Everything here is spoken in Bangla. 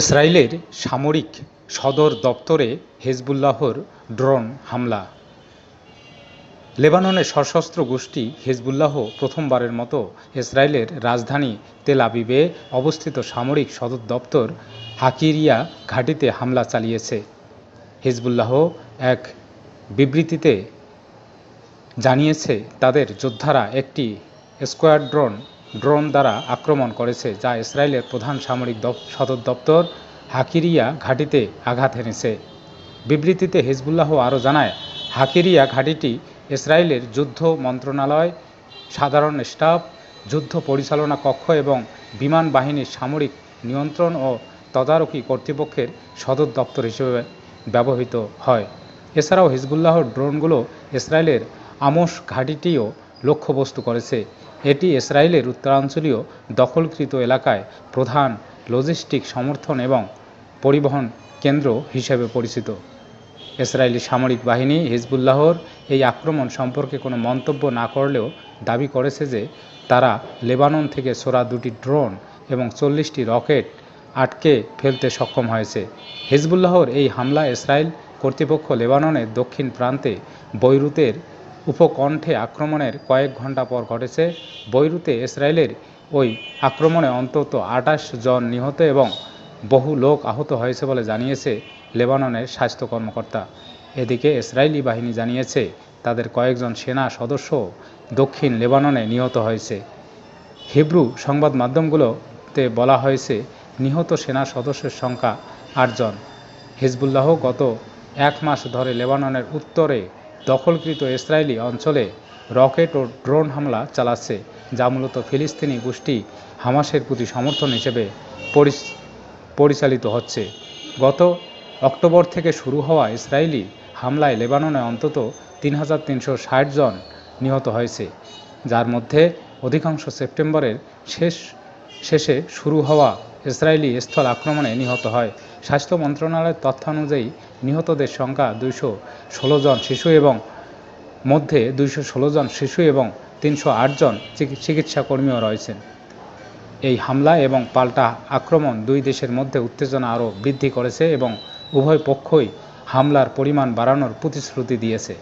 ইসরায়েলের সামরিক সদর দপ্তরে হেজবুল্লাহর ড্রোন হামলা। লেবাননের সশস্ত্র গোষ্ঠী হেজবুল্লাহ প্রথমবারের মতো ইসরায়েলের রাজধানী তেল আবিবে অবস্থিত সামরিক সদর দপ্তর হাকিরিয়া ঘাঁটিতে হামলা চালিয়েছে। হেজবুল্লাহ এক বিবৃতিতে জানিয়েছে, তাদের যোদ্ধারা একটি স্কোয়াড্রন ড্রোন দ্বারা আক্রমণ করেছে, যা ইসরায়েলের প্রধান সামরিক সদর দপ্তর হাকিরিয়া ঘাঁটিতে আঘাত এনেছে বিবৃতিতে হিজবুল্লাহ আরও জানায়, হাকিরিয়া ঘাঁটিটি ইসরায়েলের যুদ্ধ মন্ত্রণালয়, সাধারণ স্টাফ, যুদ্ধ পরিচালনা কক্ষ এবং বিমান বাহিনীর সামরিক নিয়ন্ত্রণ ও তদারকি কর্তৃপক্ষের সদর দপ্তর হিসেবে ব্যবহৃত হয়। এছাড়াও হিজবুল্লাহর ড্রোনগুলো ইসরায়েলের আমস ঘাঁটিটিও লক্ষ্যবস্তু করেছে। এটি ইসরায়েলের উত্তরাঞ্চলীয় দখলকৃত এলাকায় প্রধান লজিস্টিক সমর্থন এবং পরিবহন কেন্দ্র হিসেবে পরিচিত। ইসরায়েলি সামরিক বাহিনী হিজবুল্লাহর এই আক্রমণ সম্পর্কে কোনো মন্তব্য না করলেও দাবি করেছে যে তারা লেবানন থেকে ছোড়া দুটি ড্রোন এবং চল্লিশটি রকেট আটকে ফেলতে সক্ষম হয়েছে। হিজবুল্লাহর এই হামলা ইসরায়েল কর্তৃপক্ষ লেবাননের দক্ষিণ প্রান্তে বৈরুতের উপকণ্ঠে আক্রমণের কয়েক ঘণ্টা পর ঘটেছে বৈরুতে ইসরায়েলের ওই আক্রমণে অন্তত আটাশ জন নিহত এবং বহু লোক আহত হয়েছে বলে জানিয়েছে লেবাননের স্বাস্থ্য কর্মকর্তা। এদিকে ইসরায়েলি বাহিনী জানিয়েছে, তাদের কয়েকজন সেনা সদস্য দক্ষিণ লেবাননে নিহত হয়েছে। হিব্রু সংবাদ মাধ্যমগুলোতে বলা হয়েছে, নিহত সেনা সদস্যের সংখ্যা আটজন। হিজবুল্লাহ গত এক মাস ধরে লেবাননের উত্তরে দখলকৃত ইসরায়েলি অঞ্চলে রকেট ও ড্রোন হামলা চালাচ্ছে, যা মূলত ফিলিস্তিনি গোষ্ঠী হামাসের প্রতি সমর্থন হিসেবে পরিচালিত হচ্ছে। গত অক্টোবর থেকে শুরু হওয়া ইসরায়েলি হামলায় লেবাননে অন্তত তিন হাজার তিনশো ষাট জন নিহত হয়েছে, যার মধ্যে অধিকাংশ সেপ্টেম্বরের শেষ, শেষে শুরু হওয়া ইসরায়েলি স্থল আক্রমণে নিহত হয়। স্বাস্থ্য মন্ত্রণালয়ের তথ্যানুযায়ী নিহতদের সংখ্যা দুইশো ষোলো জন শিশু এবং মধ্যে দুইশো ষোলো জন শিশু এবং তিনশো আট জন চিকিৎসাকর্মীও চিকিৎসা কর্মীও রয়েছেন। এই হামলা এবং পাল্টা আক্রমণ দুই দেশের মধ্যে উত্তেজনা আরও বৃদ্ধি করেছে এবং উভয় পক্ষই হামলার পরিমাণ বাড়ানোর প্রতিশ্রুতি দিয়েছে।